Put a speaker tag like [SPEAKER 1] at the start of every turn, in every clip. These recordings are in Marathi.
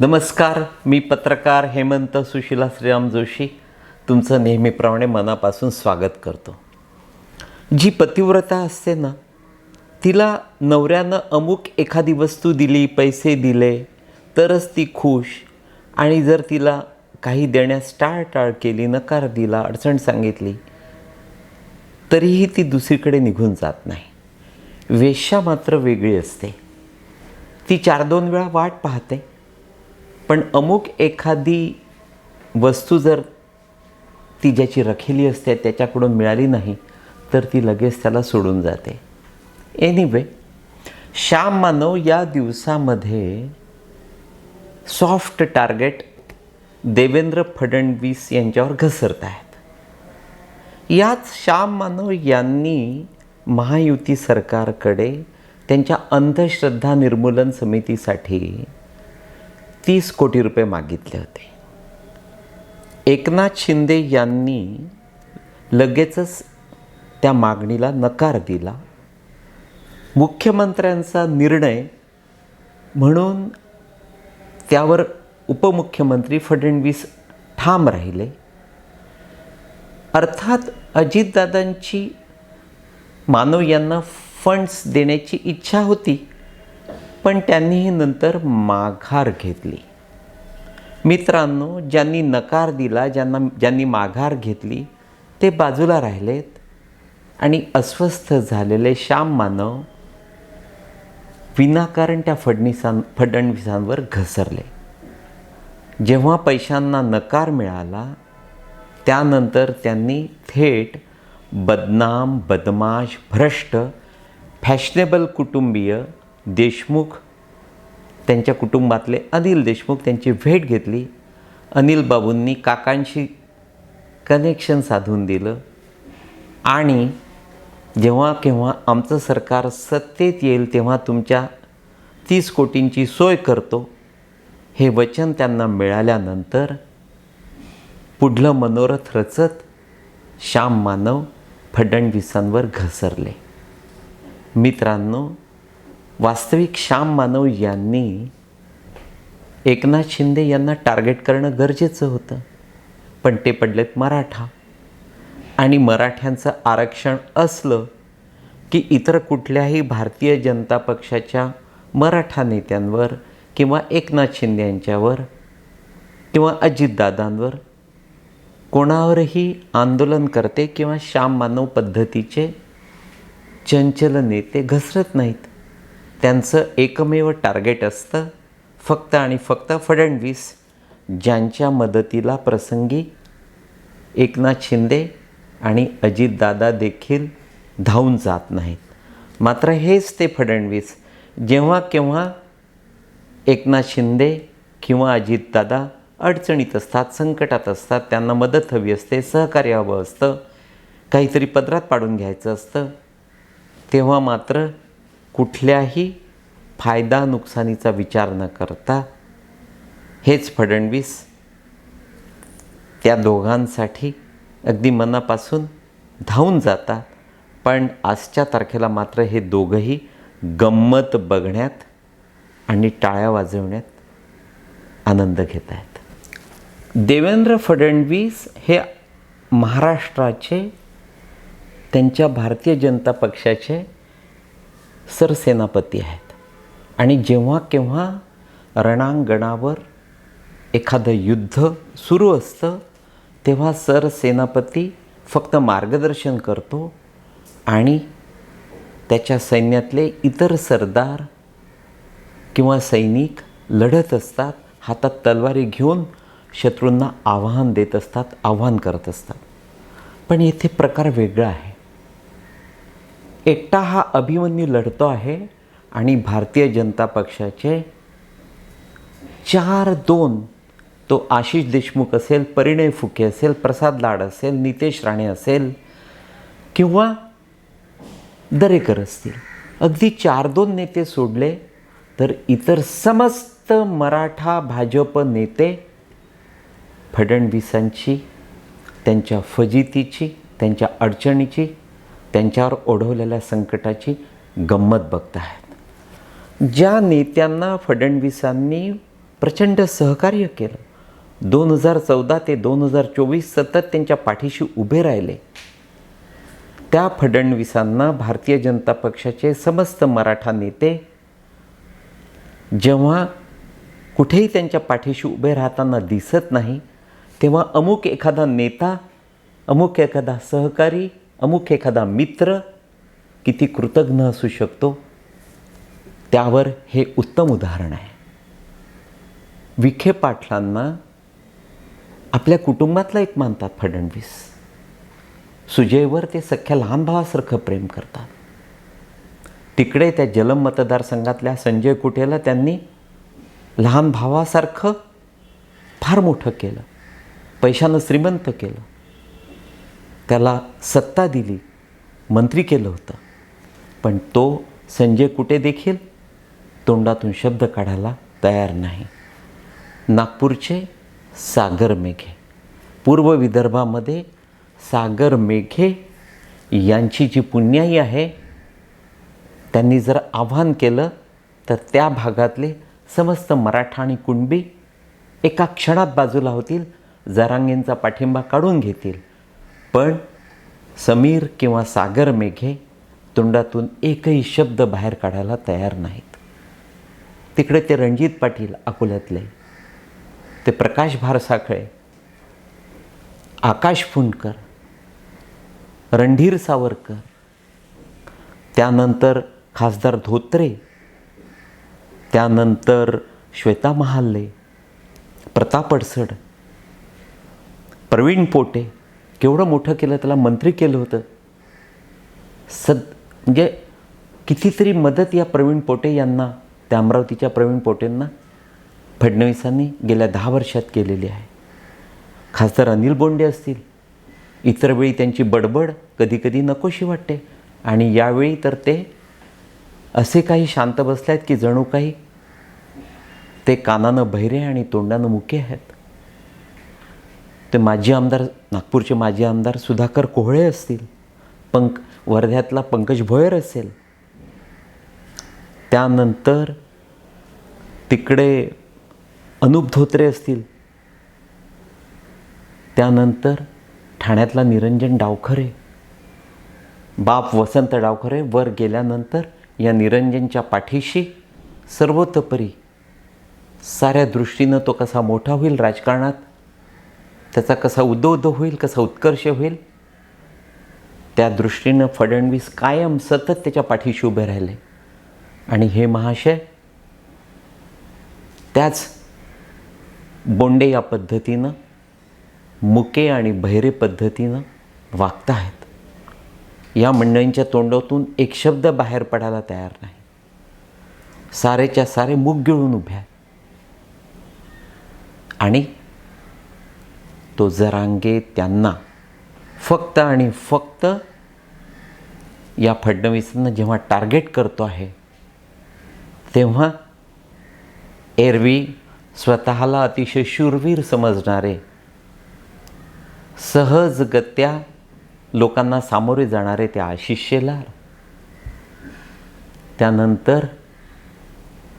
[SPEAKER 1] नमस्कार मी पत्रकार हेमंत सुशिला श्रीराम जोशी. तुमचं नेहमीप्रमाणे मनापासून स्वागत करतो. जी पतिव्रता असते ना तिला नवऱ्यानं अमुक एखादी वस्तू दिली पैसे दिले तरच ती खुश. आणि जर तिला काही देण्यास टाळटाळ केली नकार दिला अडचण सांगितली तरीही ती दुसरीकडे निघून जात नाही. वेश्या मात्र वेगळी असते. ती चार दोन वेळा वाट पाहते. पण अमुक एखादी वस्तू जर ती ज्याची रखेली असते त्याच्याकडून मिळाली नाही तर ती लगेच त्याला सोडून जाते. एनिवे श्याम मानव या दिवसामध्ये सॉफ्ट टार्गेट देवेंद्र फडणवीस यांच्यावर घसरत आहेत. याच श्याम मानव यांनी महायुती सरकारकडे त्यांच्या अंधश्रद्धा निर्मूलन समितीसाठी तीस कोटी रुपये मागितले होते. एकनाथ शिंदे यांनी लगेचच त्या मागणीला नकार दिला. मुख्यमंत्र्यांचा निर्णय म्हणून त्यावर उपमुख्यमंत्री फडणवीस ठाम राहिले. अर्थात अजितदादांची मानव यांना फंड्स देण्याची इच्छा होती. पण त्यांनीही नंतर माघार घेतली. मित्रांनो ज्यांनी नकार दिला ज्यांना ज्यांनी माघार घेतली ते बाजूला राहिलेत आणि अस्वस्थ झालेले श्याम मानव विनाकारण त्या फडणीसां फडणवीसांवर घसरले. जेव्हा पैशांना नकार मिळाला त्यानंतर त्यांनी थेट बदनाम बदमाश भ्रष्ट फॅशनेबल कुटुंबीय देशमुख त्यांच्या कुटुंबातले अनिल देशमुख त्यांची भेट घेतली. अनिल बाबूंनी काकांशी कनेक्शन साधून दिलं. आणि जेव्हा केव्हा आमचं सरकार सत्तेत येईल तेव्हा तुमच्या तीस कोटींची सोय करतो. हे वचन त्यांना मिळाल्यानंतर पुढलं मनोरथ रचत श्याम मानव फडणवीसांवर घसरले. मित्रांनो वास्तविक श्याम मानव यांनी एकनाथ शिंदे यांना टार्गेट करणं गरजेचं होतं. पण ते पडलेत मराठा. आणि मराठ्यांचं आरक्षण असलं की इतर कुठल्याही भारतीय जनता पक्षाच्या मराठा नेत्यांवर किंवा एकनाथ शिंदे यांच्यावर किंवा अजितदादांवर कोणावरही आंदोलन करते किंवा श्याम मानव पद्धतीचे चंचल नेते घसरत नाहीत. त्यांचं एकमेव टार्गेट असतं फक्त आणि फक्त फडणवीस ज्यांच्या मदतीला प्रसंगी एकनाथ शिंदे आणि अजितदादा देखील धावून जात नाहीत. मात्र हेच ते फडणवीस जेव्हा केव्हा एकनाथ शिंदे किंवा अजितदादा अडचणीत असतात संकटात असतात त्यांना मदत हवी असते सहकार्य हवं असतं काहीतरी पदरात पाडून घ्यायचं असतं तेव्हा मात्र कुठल्याही फायदा नुकसानीचा विचार न करता हेच फडणवीस त्या दोघांसाठी अगदी मनापासून धावून जातात. पण आजच्या तारखेला मात्र हे दोघंही गंमत बघण्यात आणि टाळ्या वाजवण्यात आनंद घेत आहेत. देवेंद्र फडणवीस हे महाराष्ट्राचे त्यांच्या भारतीय जनता पक्षाचे सरसेनापती आहेत. आणि जेव्हा केव्हा रणांगणावर एखादं युद्ध सुरू असतं तेव्हा सरसेनापती फक्त मार्गदर्शन करतो आणि त्याच्या सैन्यातले इतर सरदार किंवा सैनिक लढत असतात हातात तलवारी घेऊन शत्रूंना आव्हान देत असतात आव्हान करत असतात. पण येथे प्रकार वेगळा आहे. एकटा हा अभिमन्यू लढतो आहे आणि भारतीय जनता पक्षाचे चार दोन तो आशिष देशमुख असेल परिणय फुके असेल प्रसाद लाड असेल नितेश राणे असेल किंवा दरेकर असतील. अगदी चार दोन नेते सोडले तर इतर समस्त मराठा भाजप नेते फडणवीसांची त्यांच्या फजितीची त्यांच्या अडचणीची त्यांच्यावर ओढवलेल्या संकटाची गंमत बघत आहेत ज्या नेत्यांना फडणवीसांनी प्रचंड सहकार्य केलं दोन हजार चौदा ते दोन हजार चोवीस सतत त्यांच्या पाठीशी उभे राहिले त्या फडणवीसांना भारतीय जनता पक्षाचे समस्त मराठा नेते जेव्हा कुठेही त्यांच्या पाठीशी उभे राहताना दिसत नाही तेव्हा अमुक एखादा नेता अमुक एखादा सहकारी अमुक एखादा मित्र किती कृतज्ञ असू शकतो? त्यावर हे उत्तम उदाहरण आहे. विखे पाटलांना आपल्या कुटुंबातला एक मानतात फडणवीस. सुजयवर ते सख्या लहान भावासारखं प्रेम करतात. तिकडे त्या जलम मतदारसंघातल्या संजय कुटेला त्यांनी लहान भावासारखं फार मोठं केलं. पैशानं श्रीमंत केलं. त्याला सत्ता दिली. मंत्री केलं होतं. पण तो संजय कुटे देखील? तोंडातून शब्द काढायला तयार नाही. नागपूरचे सागर मेघे. पूर्व विदर्भामध्ये सागर मेघे यांची जी पुण्याई आहे त्यांनी जर आव्हान केलं तर त्या भागातले समस्त मराठा आणि कुणबी एका क्षणात बाजूला होतील जरांगेंचा पाठिंबा काढून घेतील. पण समीर किंवा सागर मेघे तोंडातून एकही शब्द बाहेर काढायला तयार नाहीत. तिकडे ते रणजित पाटील अकोल्यातले ते प्रकाश भारसाखळे आकाश फुंडकर रणधीर सावरकर त्यानंतर खासदार धोत्रे त्यानंतर श्वेता महाल्ले प्रताप अडसड प्रवीण पोटे केवढं मोठं केलं त्याला मंत्री केलं होतं. सद म्हणजे कितीतरी मदत या प्रवीण पोटे यांना त्या अमरावतीच्या प्रवीण पोटेंना फडणवीसांनी गेल्या दहा वर्षात केलेली आहे. खासदार अनिल बोंडे असतील. इतर वेळी त्यांची बडबड कधीकधी नकोशी वाटते. आणि यावेळी तर ते असे काही शांत बसले आहेत की जणू काही ते कानानं बहिरे आणि तोंडानं मुके आहेत. ते माजी आमदार नागपूरचे माजी आमदार सुधाकर कोहळे असतील पंक वर्ध्यातला पंकज भोयर असेल. त्यानंतर तिकडे अनुप धोत्रे असतील. त्यानंतर ठाण्यातला निरंजन डावखरे. बाप वसंत डावखरे वर गेल्यानंतर या निरंजनच्या पाठीशी सर्वतोपरी साऱ्या दृष्टीनं तो कसा मोठा होईल राजकारणात त्याचा कसा उदो होईल कसा उत्कर्ष होईल त्या दृष्टीनं फडणवीस कायम सतत त्याच्या पाठीशी उभे राहिले. आणि हे महाशय त्याच बोंडे या पद्धतीनं मुके आणि बहिरे पद्धतीनं वागत आहेत या मंडळींच्या तोंडातून एक शब्द बाहेर पडायला तयार नाही. सारेच्या सारे मुग गिळून उभ्या आहेत. आणि तो जरांगे त्यांना. फक्त आणि फक्त या फडणवीसांना जेव्हा टार्गेट करतो आहे तेव्हा एरवी स्वतःला अतिशय शूरवीर समजणारे सहजगत्या लोकांना सामोरे जाणारे ते आशिष शेलार त्यानंतर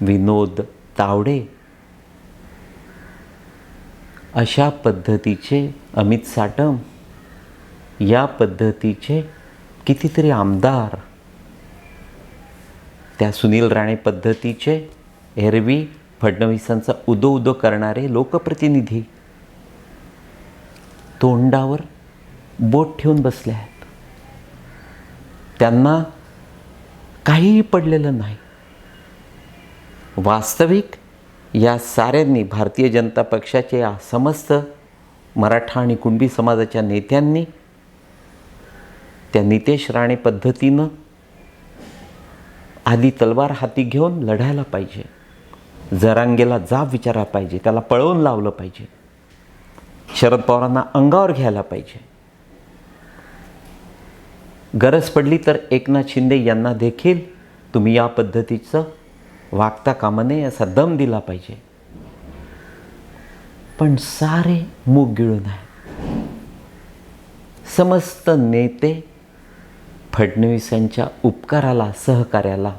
[SPEAKER 1] विनोद तावडे अशा पद्धतीचे अमित साटम या पद्धतीचे कितीतरी आमदार त्या सुनील राणे पद्धतीचे एरवी फडणवीसांचा उदो उदो करणारे लोकप्रतिनिधी तोंडावर बोट ठेवून बसले आहेत. त्यांना काहीही पडलेलं नाही. वास्तविक या साऱ्यांनी भारतीय जनता पक्षाचे या समस्त मराठा आणि कुणबी समाजाच्या नेत्यांनी त्या नितेश राणे पद्धतीनं आधी तलवार हाती घेऊन लढायला पाहिजे. जरांगेला जाब विचारायला पाहिजे. त्याला पळवून लावलं पाहिजे. शरद पवारांना अंगावर घ्यायला पाहिजे. गरज पडली तर एकनाथ शिंदे यांना देखील तुम्ही या पद्धतीचं वागता कामा नये असा दम दिला पाहिजे. पण सारे मूग गिळून आहे समस्त नेते फडणवीसांच्या उपकाराला सहकार्याला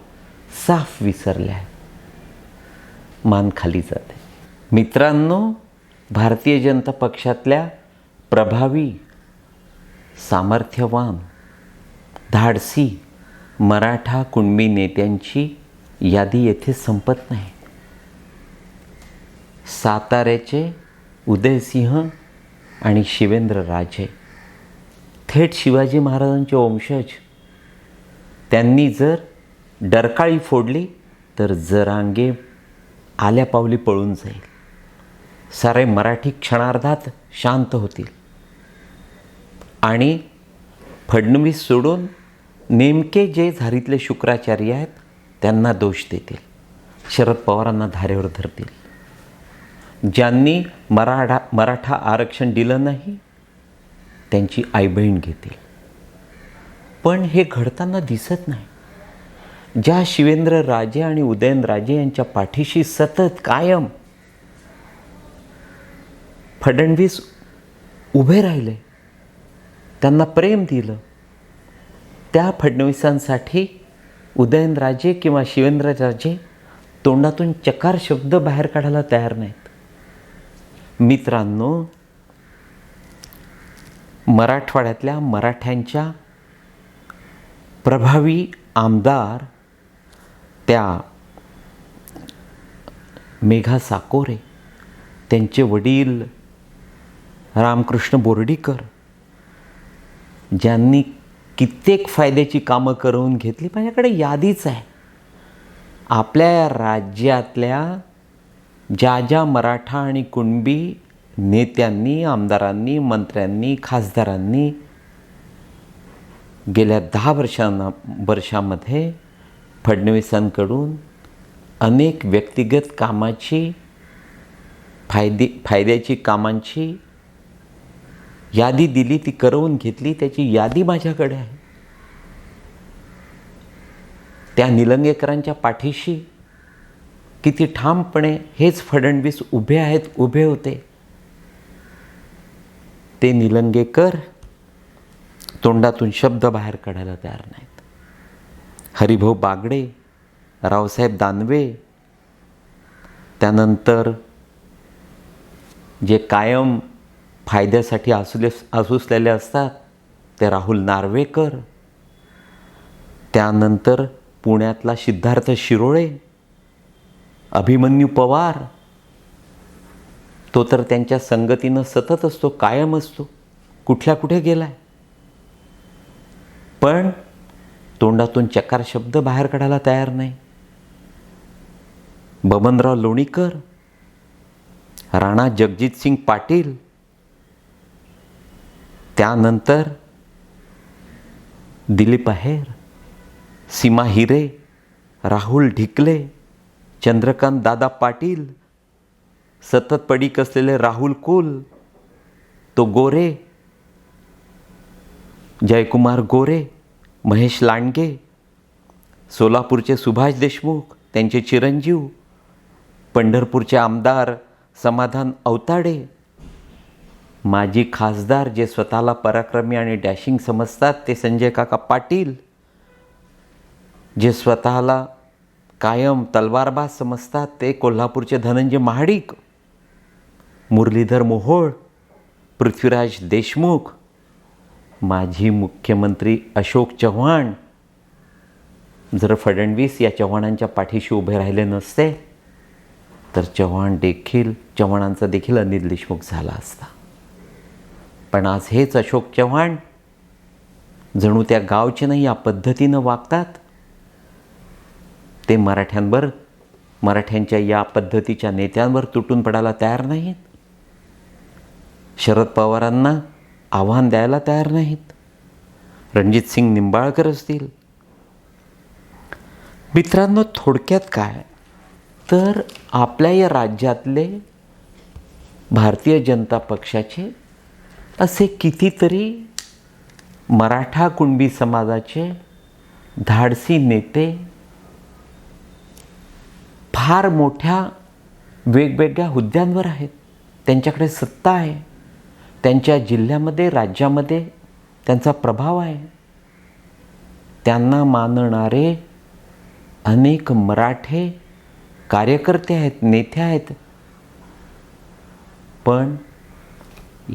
[SPEAKER 1] साफ विसरले आहे मान खाली जाते. मित्रांनो भारतीय जनता पक्षातल्या प्रभावी सामर्थ्यवान धाडसी मराठा कुणबी नेत्यांची यादी येथे संपत नाही. साताऱ्याचे उदयसिंह आणि शिवेंद्र राजे. थेट शिवाजी महाराजांचे वंशज. त्यांनी जर डरकाळी फोडली तर जरांगे आल्या पावली पळून जाईल. सारे मराठी क्षणार्धात शांत होतील. आणि फडणवीस सोडून नेमके जे झारीतले शुक्राचार्य आहेत त्यांना दोष देतील. शरद पवारांना धारेवर धरतील. ज्यांनी मराठा मराठा आरक्षण दिलं नाही त्यांची आई बहीण घेतील. पण हे घडताना दिसत नाही. ज्या शिवेंद्र राजे आणि उदयनराजे यांच्या पाठीशी सतत कायम फडणवीस उभे राहिले त्यांना प्रेम दिलं त्या फडणवीसांसाठी उदयनराजे किंवा शिवेंद्रराजे तोंडातून चकार शब्द बाहेर काढायला तयार नाहीत. मित्रांनो मराठवाड्यातल्या मराठ्यांच्या प्रभावी आमदार त्या मेघा साकोरे त्यांचे वडील रामकृष्ण बोर्डीकर ज्यांनी कित्येक फायद्याची कामं करून घेतली. माझ्याकडे यादीच आहे. आपल्या राज्यातल्या ज्या ज्या मराठा आणि कुणबी नेत्यांनी आमदारांनी मंत्र्यांनी खासदारांनी गेल्या दहा वर्षांना वर्षामध्ये फडणवीसांकडून अनेक व्यक्तिगत कामाची फायदे फायद्याची कामांची यादी दिली ती करवून घेतली त्याची यादी माझ्याकडे आहे. त्या निलंगेकरांच्या पाठीशी किती ठामपणे हेच फडणवीस उभे आहेत उभे होते. ते निलंगेकर तोंडातून शब्द बाहेर काढायला तयार नाहीत. हरिभाऊ बागडे रावसाहेब दानवे त्यानंतर जे कायम फायद्यासाठी आसुले आसुसलेले असतात. ते राहुल नार्वेकर. त्यानंतर पुण्यातला सिद्धार्थ शिरोळे. अभिमन्यू पवार. तो तर त्यांच्या संगतीनं सतत असतो कायम असतो. कुठल्या कुठे गेलाय? पण तोंडातून चकार शब्द बाहेर काढायला तयार नाही. बबनराव लोणीकर. राणा जगजितसिंग पाटील. त्यानंतर दिलीप अहेर सीमा हिरे राहुल ढिकले चंद्रकांत दादा पाटील सतत पडीक असलेले राहुल कुल तो गोरे जयकुमार गोरे महेश लांडगे सोलापूरचे सुभाष देशमुख त्यांचे चिरंजीव पंढरपूरचे आमदार समाधान अवताडे माजी खासदार जे स्वतःला पराक्रमी आणि डॅशिंग समजतात ते संजय काका पाटील जे स्वतःला कायम तलवारबाज समजतात ते कोल्हापूरचे धनंजय महाडिक मुरलीधर मोहोळ पृथ्वीराज देशमुख माजी मुख्यमंत्री अशोक चव्हाण. जर फडणवीस या चव्हाणांच्या पाठीशी उभे राहिले नसते तर चव्हाण देखील चव्हाणांचा देखील अनिल देशमुख झाला असता. पण आज हेच अशोक चव्हाण जणू त्या गावचे नाही या पद्धतीनं वागतात. ते मराठ्यांवर मराठ्यांच्या या पद्धतीच्या नेत्यांवर तुटून पडायला तयार नाहीत. शरद पवारांना आव्हान द्यायला तयार नाहीत. रणजित सिंग निंबाळकर असतील. मित्रांनो थोडक्यात काय? तर आपल्या या राज्यातले भारतीय जनता पक्षाचे असे कितीतरी मराठा कुणबी समाजाचे धाडसी नेते फार मोठ्या वेगवेगळ्या हुद्द्यांवर आहेत. त्यांच्याकडे सत्ता आहे. त्यांच्या जिल्ह्यामध्ये राज्यामध्ये त्यांचा प्रभाव आहे. त्यांना मानणारे अनेक मराठे कार्यकर्ते आहेत नेते आहेत. पण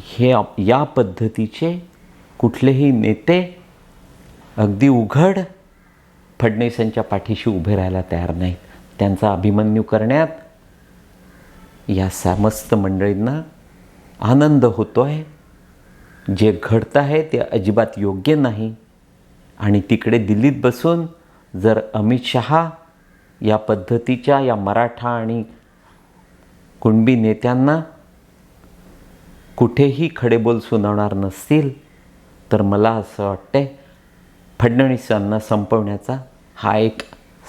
[SPEAKER 1] हे आप- या पद्धतीचे कुठलेही नेते अगदी उघड फडणवीसांच्या पाठीशी उभे राहायला तयार नाहीत. त्यांचा अभिमन्यू करण्यात या समस्त मंडळींना आनंद होतो आहे जे घडतं आहे ते अजिबात योग्य नाही. आणि तिकडे दिल्लीत बसून जर अमित शहा या पद्धतीच्या या मराठा आणि कुणबी नेत्यांना कुठेही खडेबोल सुनावणार नसतील तर मला असं वाटते फडणवीसांना संपवण्याचा हा एक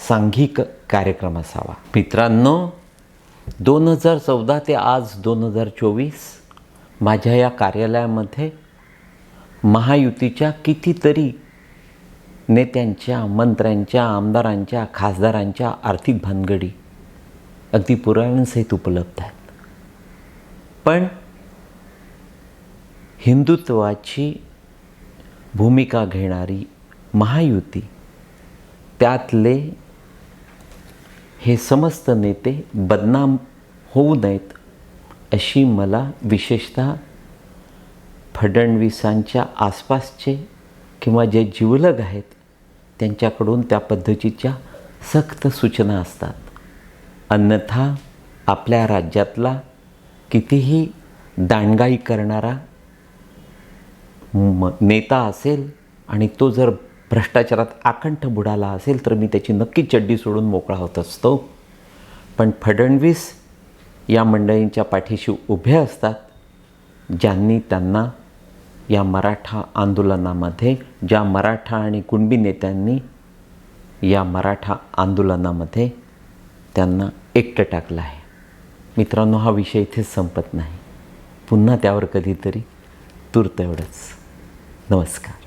[SPEAKER 1] सांघिक कार्यक्रम असावा. मित्रांनो दोन हजार चौदा ते आज दोन हजार चोवीस माझ्या या कार्यालयामध्ये महायुतीच्या कितीतरी नेत्यांच्या मंत्र्यांच्या आमदारांच्या खासदारांच्या आर्थिक भानगडी अगदी पुराव्यांसहित उपलब्ध आहेत. पण हिंदुत्वाची भूमिका घेणारी महायुती. त्यातले हे समस्त नेते बदनाम होऊ नयेत अशी मला विशेषतः फडणवीसांच्या आसपासचे किंवा जे जिवलग आहेत त्यांच्याकडून त्या पद्धतीच्या सक्त सूचना असतात. अन्यथा आपल्या राज्यातला कितीही दांडगाई करणारा म नेता असेल आणि तो जर भ्रष्टाचारात आकंठ बुडाला असेल तर मी त्याची नक्की चड्डी सोडून मोकळा होत असतो. पण फडणवीस या मंडळींच्या पाठीशी उभे असतात ज्यांनी त्यांना या मराठा आंदोलनामध्ये ज्या मराठा आणि कुणबी नेत्यांनी या मराठा आंदोलनामध्ये त्यांना एकटं टाकलं आहे. मित्रांनो हा विषय इथेच संपत नाही. पुन्हा त्यावर कधीतरी तूर्त एवढंच. नमस्कार